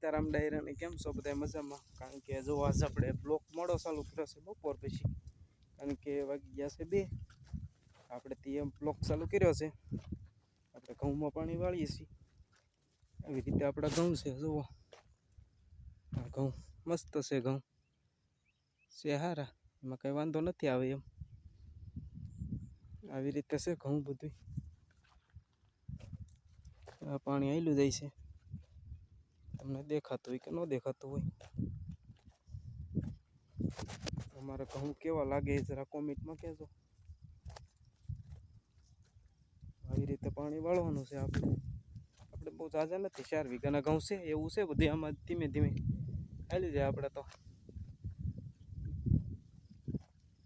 સીતારામ ડાયરાને કેમ છો? બધા મજામાં? કારણ કે જો આજ આપણે બ્લોક મોડો ચાલુ કર્યો છે બપોર પછી. કારણ કે વાગી ગયા છે બે. આપણે તે બ્લોક ચાલુ કર્યો છે. આપણે ઘઉંમાં પાણી વાળીએ છીએ. આવી રીતે આપણા ઘઉં છે, જુઓ. ઘઉં મસ્ત છે ઘઉં. છે હારા. એમાં કંઈ વાંધો નથી આવે એમ. આવી રીતે છે ઘઉં બધું પાણી આયલું જાય છે. તમને દેખાતું હોય કે ન દેખાતું હોય. તમારે ઘઉં કેવા લાગે એ જરા કોમેન્ટમાં કહેજો. આવી રીતે પાણી વાળવાનું છે આપણે. આપણે બહુ ઝાઝા નથી, ચાર વીઘાના ઘઉં છે, એવું છે બધું આમાં ધીમે ધીમે. ખાલી જાય આપણે તો.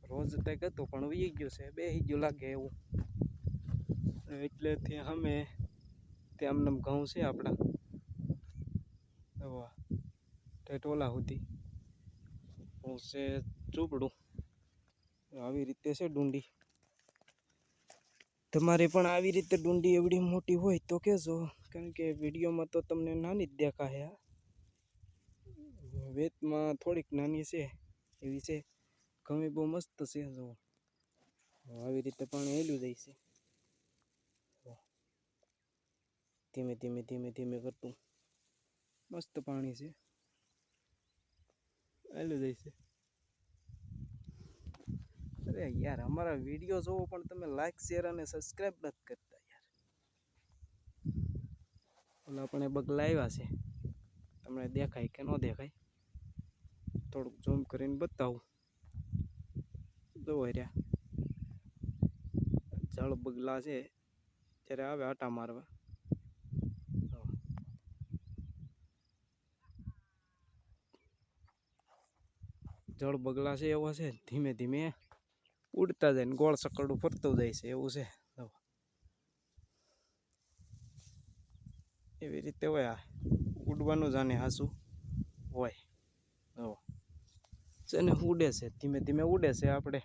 રોજ કંઈક હતું પણ વી ગયું છે બે ગયું લાગે એવું. એટલેથી અમે, ત્યાં અમને ઘઉં છે આપણા વાહ ટેટોલા સુધી હું છે ચૂપડું. આવી રીતે છે ડુંડી. તમારે પણ આવી રીતે ડુંડી એવડી મોટી હોય તો કહેજો, કારણ કે વિડીયોમાં તો તમને નાની જ દેખાય વેતમાં થોડીક નાની છે, એવી છે. ગમે બહુ મસ્ત છે જો આવી રીતે પાણી હેલું જાય છે. ધીમે ધીમે ધીમે ધીમે કરતું. મસ્ત પાણી છે. હેલું જાય છે. અરે યાર, અમારા વીડિયો જોવો પણ તમે લાઈક શેર અને સબસ્ક્રાઈબ નથી કરતા યાર. ઓલા પણ એ બગલા આવ્યા છે. તમને દેખાય કે ન દેખાય? થોડુંક ઝૂમ કરીને બતાવું. જોવો રહ્યા જળ બગલા છે. ત્યારે આવે આટા મારવા. જળ બગલા છે એવા છે. ધીમે ધીમે ઉડતા જાય ને ગોળ સકડું ફરતું જાય છે એવું છે. એવી રીતે હોય આ. ઉડવાનું જાણે હાસું હોય. જો. છે ને ઉડે છે, ધીમે ધીમે ઉડે છે આપણે.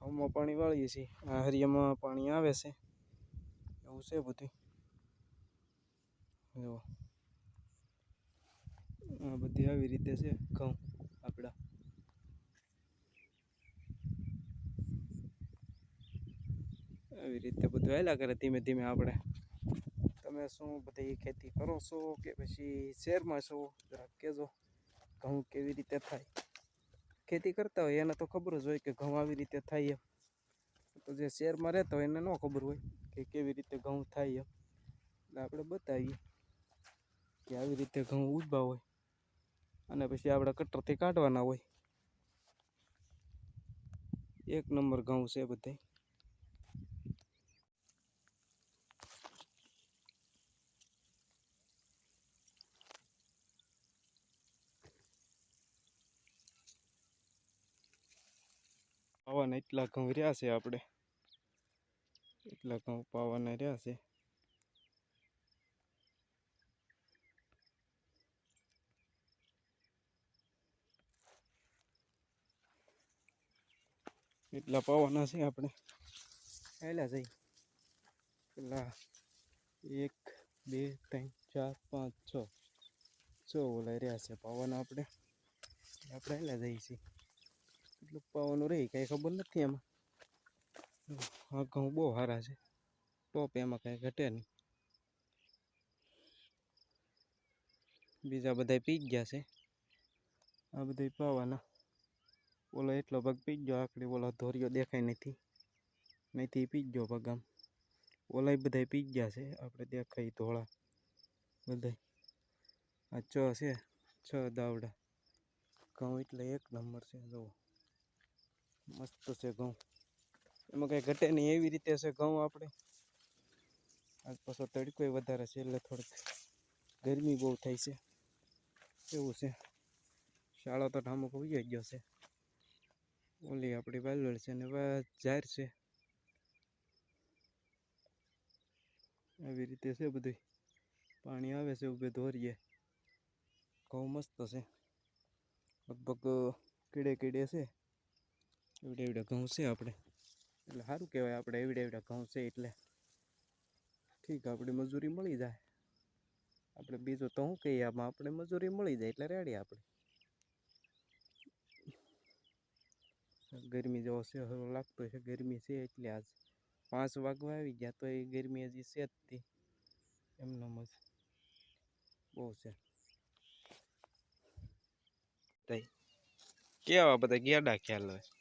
હવામાં પાણી વાળીએ છીએ. આ હરિયામાં પાણી આવે છે. એવું છે બધું જો. આ બધી આવી રીતે છે ઘઉં આપણા આવી રીતે બધું હાલ્યા કરે ધીમે ધીમે આપણે. તમે શું બધી ખેતી કરો છો કે પછી શહેરમાં છો? જરાક કહેજો ઘઉં કેવી રીતે થાય? ખેતી કરતા હોય એને તો ખબર જ હોય કે ઘઉં આવી રીતે થાય એમ. તો જે શહેરમાં રહેતા હોય એને ન ખબર હોય કે કેવી રીતે ઘઉં થાય એમ. એટલે આપણે બતાવીએ કે આવી રીતે ઘઉં ઊભા હોય અને પછી આપણે કટરથી કાઢવાના હોય. એક નંબર ઘઉં છે બધે પાવાના એટલા ઘઉં રહ્યા છે આપણે. એટલા ઘઉં પાવાના રહ્યા છે. એટલા પાવાના છે આપણે. પહેલાં જઈ. પેલા એક બે ત્રણ ચાર પાંચ છ. છ ઓલા રહ્યા છે પાવાના આપણે. આપણે પહેલાં જઈએ છીએ. એટલું પાવાનું રહી, કાંઈ ખબર નથી એમાં. આ ઘઉં બહુ સારા છે. ટોપ એમાં કાંઈ ઘટે નહીં. બીજા બધા પી ગયા છે. આ બધા પાવાના. ઓલો એટલો ભાગ પી ગયો આકડી ઓલો ધોરિયો દેખાય નથી નથી પી ગયો ભાગ આમ. ઓલા બધા પી ગયા છે આપણે દેખાય ધોળા બધા આ છ છે છ દાવડા. ઘઉં એટલે એક નંબર છે, જુઓ. મસ્ત છે ઘઉં. એમાં કંઈ ઘટે નહીં, એવી રીતે છે ઘઉં આપણે. આજ પાછો તડકોય વધારે છે એટલે થોડીક ગરમી બહુ થાય છે. એવું છે. શાળો તો ઠામુક ઉગી ગયો છે. ઓલી આપણી વાલવડ છે ને જાહેર છે. આવી રીતે છે બધું પાણી આવે છે ઉભે ધોરીએ. ઘઉં મસ્ત છે. લગભગ કીડે કીડે છે. એવડે એવડે ઘઉં છે આપણે. એટલે સારું કહેવાય આપણે એવડે એવડે ઘઉં છે એટલે. ઠીક, આપણે મજૂરી મળી જાય. આપણે બીજું તો શું કહીએ, આમાં આપણે મજૂરી મળી જાય એટલે રેડી આપણે. ગરમી જેવો છે લાગતો છે ગરમી છે એટલે આજ પાંચ વાગવા આવી ગયા તો એ ગરમી હજી છે જ એમનો જ બહુ છે. કેવા બધા ગેડા ખ્યાલ હોય?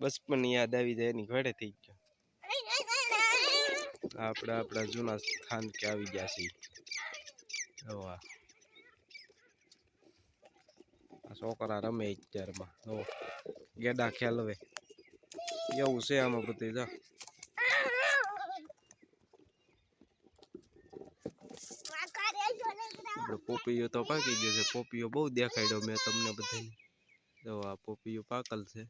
બચપન યાદ આવી જાય એની ઘડે થઈ ગયો. આપણે આપણા જૂના સ્થાન કે આવી ગયા છીએ હવા આ. છોકરા રમે અત્યારમાં. હો. ગેડા ખ્યાલ હવે. એવું છે આમાં બધું, જા. આપણે પોપીઓ તો પાકી ગયો છે. પોપીઓ બહુ દેખાડ્યો મેં તમને બધાને. જો આ પોપીઓ પાકલ છે.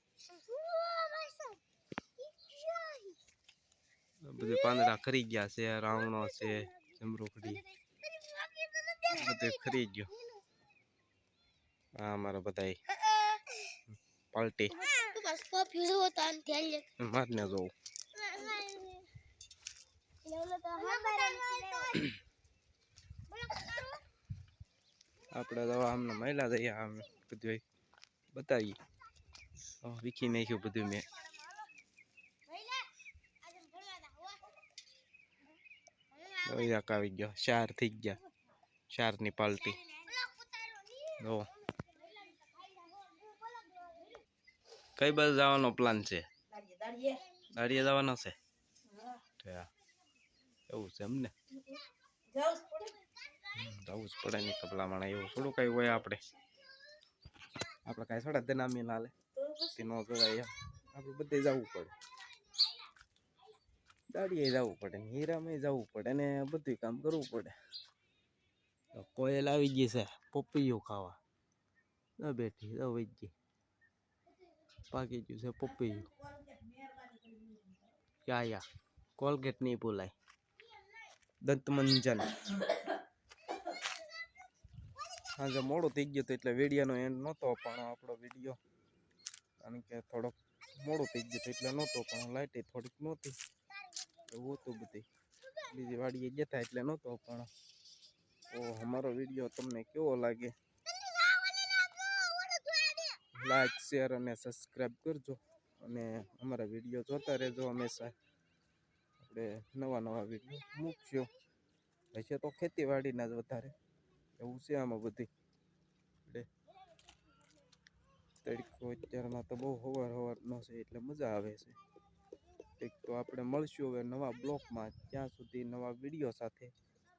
બધે પાંદડા ખરી ગયા છે, રાવણો છે જમરૂખડી બધે ખરી ગયો. હા, મારા બધા પાલટી. મારને જોવું આપણે આમને મહિલા જઈએ બધું બતાવીએ. વીખી નાખ્યું બધું મેં. વૈરાક આવી ગયો ચાર થઈ ગયા ચારની પાલટી જો કઈ બાજુ જવાનો પ્લાન છે દાડિયા જવાનો છે એવું છે એમને જવું જ પડે નહીં માણા એવું થોડું કઈ હોય આપણે આપણે કાંઈ થોડા દેનામી ના લે તે ન જવાય એમ આપણે બધે જવું પડે દાડીએ જવું પડે ને હીરામાં જવું પડે ને બધું કામ કરવું પડે. તો કોયલ આવી ગઈ છે પપૈયું ખાવા. ન બેઠી તો ગઈ. પાકી ગયું છે પપૈયું. યા યા કોલગેટ નહીં ભૂલાય દંતમંજન. આજે મોડું થઈ ગયો તો એટલે વેડિયાનો એન્ડ નહોતો પણ આપણો વીડિયો કારણ કે થોડોક મોડું થઈ ગયું હતું એટલે નહોતો પણ લાઇટે થોડીક નહોતી. હતું બધી બીજી વાડીએ ગયા હતા એટલે નહોતો પણ તો અમારો વીડિયો તમને કેવો લાગે? લાઈક શેર અને સબસ્ક્રાઈબ કરજો અને અમારા વીડિયો જોતા રહેજો હંમેશા. આપણે નવા નવા વીડિયો મૂકશો. હશે તો ખેતીવાડીના જ વધારે. એવું છે આમાં બધી. એટલે તડકો અત્યારમાં તો બહુ હવાર હવારનો છે એટલે મજા આવે છે. તો આપણે મળશું હવે નવા બ્લોકમાં. ત્યાં સુધી નવા વીડિયો સાથે,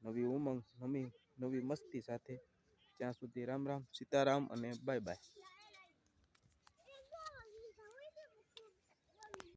નવી ઉમંગ, નવી નવી મસ્તી સાથે. ત્યાં સુધી રામ રામ, સીતારામ અને બાય બાય.